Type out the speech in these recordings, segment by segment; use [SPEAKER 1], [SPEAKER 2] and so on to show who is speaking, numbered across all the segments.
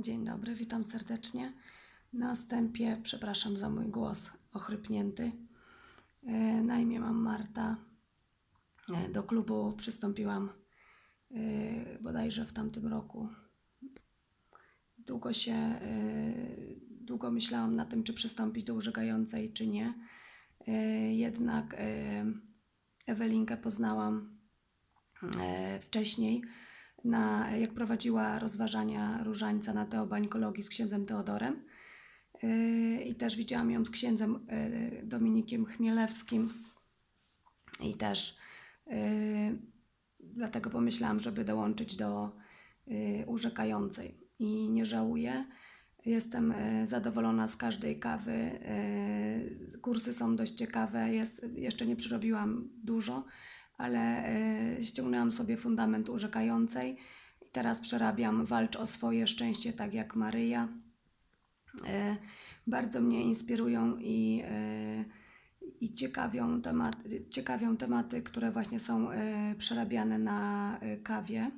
[SPEAKER 1] Dzień dobry, witam serdecznie. Na wstępie przepraszam za mój głos ochrypnięty. E, Na imię mam Marta. E, Do klubu przystąpiłam e, bodajże w tamtym roku. Długo się, długo myślałam na tym, czy przystąpić do użegającej, czy nie. Jednak Ewelinkę poznałam wcześniej, na, jak prowadziła rozważania różańca na teobańkologii z księdzem Teodorem. Yy, I też widziałam ją z księdzem yy, Dominikiem Chmielewskim. I też yy, dlatego pomyślałam, żeby dołączyć do urzekającej. I nie żałuję. Jestem zadowolona z każdej kawy. Kursy są dość ciekawe. Jest, jeszcze nie przerobiłam dużo, ale yy, ściągnęłam sobie fundament urzekającej. I teraz przerabiam Walcz o swoje szczęście, tak jak Maryja. E, bardzo mnie inspirują i, e, i ciekawią, temat, ciekawią tematy, które właśnie są e, przerabiane na e, kawie,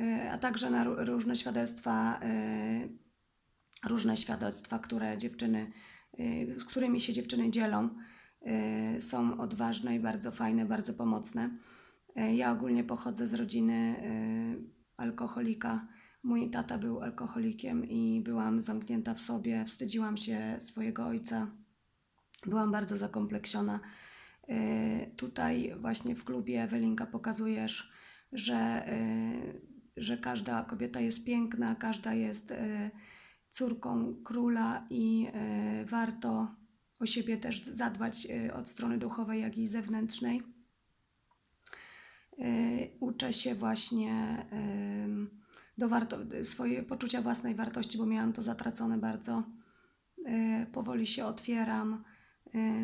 [SPEAKER 1] E, a także na ró- różne świadectwa, e, różne świadectwa, które dziewczyny, e, z którymi się dziewczyny dzielą, e, są odważne i bardzo fajne, bardzo pomocne. E, Ja ogólnie pochodzę z rodziny e, alkoholika. Mój tata był alkoholikiem i byłam zamknięta w sobie, wstydziłam się swojego ojca. Byłam bardzo zakompleksiona. Tutaj właśnie w klubie Ewelinka pokazujesz, że, że każda kobieta jest piękna, każda jest córką króla i warto o siebie też zadbać e, od strony duchowej, jak i zewnętrznej. E, Uczę się właśnie do swoje poczucia własnej wartości, bo miałam to zatracone bardzo. E, Powoli się otwieram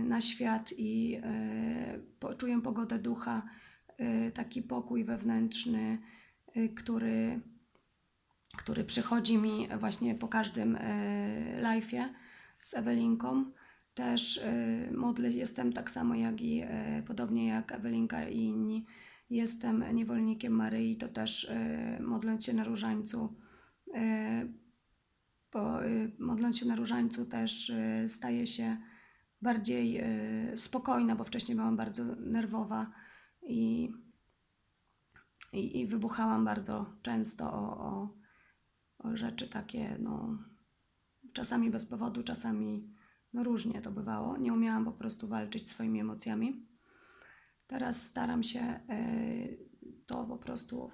[SPEAKER 1] na świat i poczuję pogodę ducha, taki pokój wewnętrzny, który, który przychodzi mi właśnie po każdym live'ie z Ewelinką. Też e, modlę, jestem tak samo jak i e, podobnie jak Ewelinka i inni. Jestem niewolnikiem Maryi, to też e, modląc się na różańcu, bo y, modląc się na różańcu też y, staję się bardziej y, spokojna, bo wcześniej byłam bardzo nerwowa i, i, i wybuchałam bardzo często o, o, o rzeczy takie, no, czasami bez powodu, czasami no różnie to bywało. Nie umiałam po prostu walczyć swoimi emocjami. Teraz staram się y, to po prostu,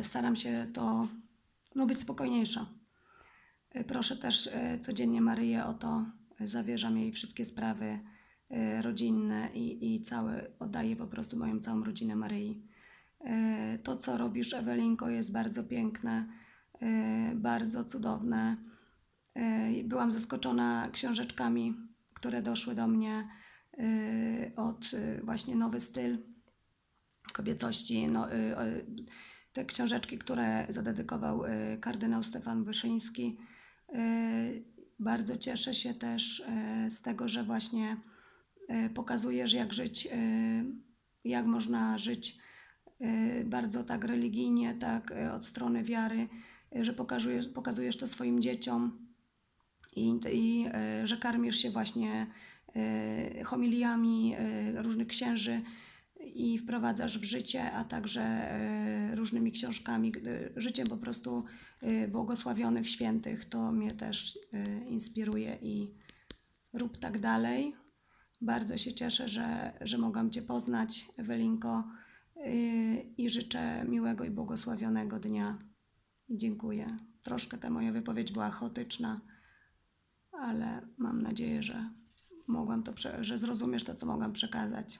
[SPEAKER 1] y, staram się to no, być spokojniejsza. Y, Proszę też codziennie Maryję o to, zawierzam jej wszystkie sprawy rodzinne i, i całe, oddaję po prostu moją całą rodzinę Maryi. To, co robisz, Ewelinko, jest bardzo piękne, bardzo cudowne. Byłam zaskoczona książeczkami, które doszły do mnie y, od y, właśnie Nowy Styl Kobiecości. No, y, te książeczki, które zadedykował kardynał Stefan Wyszyński. Bardzo cieszę się też z tego, że właśnie pokazujesz, jak żyć, jak można żyć bardzo tak religijnie, tak od strony wiary, że pokazujesz, pokazujesz to swoim dzieciom i, i y, że karmisz się właśnie y, homiliami y, różnych księży i wprowadzasz w życie, a także e, różnymi książkami, e, życiem po prostu e, błogosławionych świętych. To mnie też e, inspiruje i rób tak dalej. Bardzo się cieszę, że, że mogłam Cię poznać, Ewelinko, e, i życzę miłego i błogosławionego dnia. Dziękuję. Troszkę ta moja wypowiedź była chaotyczna, ale mam nadzieję, że mogłam to, że zrozumiesz to, co mogłam przekazać.